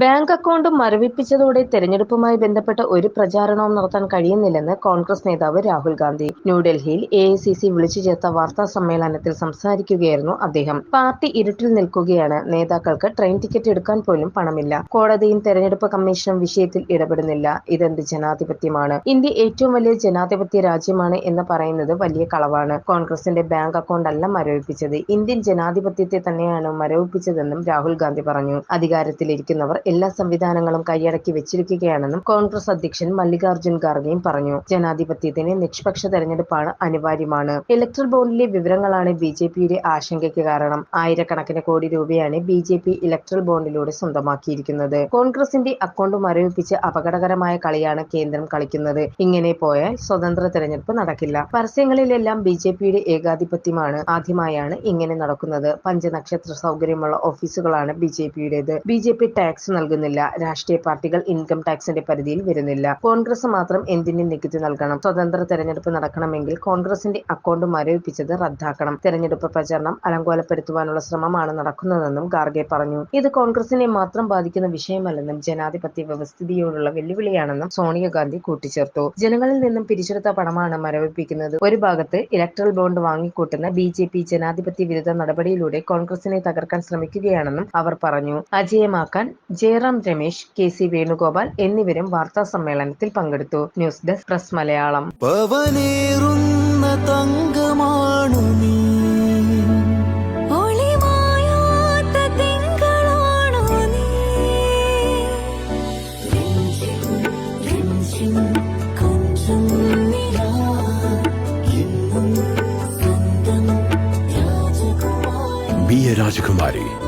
Bank account മരവിപ്പിച്ചതോടെ തെരഞ്ഞെടുപ്പുമായി ബന്ധപ്പെട്ട ഒരു പ്രചാരണവും നടത്താൻ കഴിയുന്നില്ലെന്ന് കോൺഗ്രസ് നേതാവ് രാഹുൽ ഗാന്ധി. ന്യൂഡൽഹിയിൽ എ ഐ സി സി വിളിച്ചു ചേർത്ത വാർത്താ സമ്മേളനത്തിൽ സംസാരിക്കുകയായിരുന്നു അദ്ദേഹം. പാർട്ടി ഇരുട്ടിൽ നിൽക്കുകയാണ്. നേതാക്കൾക്ക് ട്രെയിൻ ടിക്കറ്റ് എടുക്കാൻ പോലും പണമില്ല. കോടതിയും തെരഞ്ഞെടുപ്പ് കമ്മീഷനും വിഷയത്തിൽ ഇടപെടുന്നില്ല. ഇതെന്ത് ജനാധിപത്യമാണ്? ഇന്ത്യ ഏറ്റവും വലിയ ജനാധിപത്യ രാജ്യമാണ് എന്ന് പറയുന്നത് വലിയ കളവാണ്. കോൺഗ്രസിന്റെ ബാങ്ക് അക്കൗണ്ട് അല്ല മരവിപ്പിച്ചത്. ഇന്ത്യൻ ജനാധിപത്യത്തെ തന്നെയാണ് മരവിപ്പിച്ചതെന്നും രാഹുൽ ഗാന്ധി പറഞ്ഞു. അധികാരത്തിലിരിക്കുന്നവർ എല്ലാ സംവിധാനങ്ങളും കൈയടക്കി വെച്ചിരിക്കുകയാണെന്നും കോൺഗ്രസ് അധ്യക്ഷൻ മല്ലികാർജുൻ ഖാർഗെയും പറഞ്ഞു. ജനാധിപത്യത്തിന് നിഷ്പക്ഷ തെരഞ്ഞെടുപ്പാണ് അനിവാര്യമാണ്. ഇലക്ട്രൽ ബോണ്ടിലെ വിവരങ്ങളാണ് ബി ജെ പിയുടെ ആശങ്കയ്ക്ക് കാരണം. ആയിരക്കണക്കിന് കോടി രൂപയാണ് ബി ജെ പി ഇലക്ട്രൽ ബോണ്ടിലൂടെ സ്വന്തമാക്കിയിരിക്കുന്നത്. കോൺഗ്രസിന്റെ അക്കൗണ്ട് മരവിപ്പിച്ച് അപകടകരമായ കളിയാണ് കേന്ദ്രം കളിക്കുന്നത്. ഇങ്ങനെ പോയാൽ സ്വതന്ത്ര തെരഞ്ഞെടുപ്പ് നടക്കില്ല. പരസ്യങ്ങളിലെല്ലാം ബി ജെ പിയുടെ ഏകാധിപത്യമാണ് ആദ്യമായാണ് ഇങ്ങനെ നടക്കുന്നത്. പഞ്ചനക്ഷത്ര സൗകര്യമുള്ള ഓഫീസുകളാണ് ബി ജെ പിയുടേത്. ബി ജെ പി ടാക്സ് നൽകുന്നില്ല. രാഷ്ട്രീയ പാർട്ടികൾ ഇൻകം ടാക്സിന്റെ പരിധിയിൽ വരുന്നില്ല. കോൺഗ്രസ് മാത്രം എന്തിന് നികുതി നൽകണം? സ്വതന്ത്ര തെരഞ്ഞെടുപ്പ് നടക്കണമെങ്കിൽ കോൺഗ്രസിന്റെ അക്കൗണ്ട് മരവിപ്പിച്ചത് റദ്ദാക്കണം. തെരഞ്ഞെടുപ്പ് പ്രചരണം അലങ്കോലപ്പെടുത്തുവാനുള്ള ശ്രമമാണ് നടക്കുന്നതെന്നും ഖാർഗെ പറഞ്ഞു. ഇത് കോൺഗ്രസിനെ മാത്രം ബാധിക്കുന്ന വിഷയമല്ലെന്നും ജനാധിപത്യ വ്യവസ്ഥിതിയോടുള്ള വെല്ലുവിളിയാണെന്നും സോണിയാഗാന്ധി കൂട്ടിച്ചേർത്തു. ജനങ്ങളിൽ നിന്നും പിരിച്ചെടുത്ത പണമാണ് മരവിപ്പിക്കുന്നത്. ഒരു ഭാഗത്ത് ഇലക്ട്രൽ ബോണ്ട് വാങ്ങിക്കൂട്ടുന്ന ബി ജെ പി ജനാധിപത്യ വിരുദ്ധ നടപടിയിലൂടെ കോൺഗ്രസിനെ തകർക്കാൻ ശ്രമിക്കുകയാണെന്നും അവർ പറഞ്ഞു. അജയമാക്കാൻ ജയറാം രമേശ് കെ സി വേണുഗോപാൽ എന്നിവരും വാർത്താ സമ്മേളനത്തിൽ പങ്കെടുത്തു. News desk press Malayalam. തങ്കമാണു നീ. Be a Rajakumari.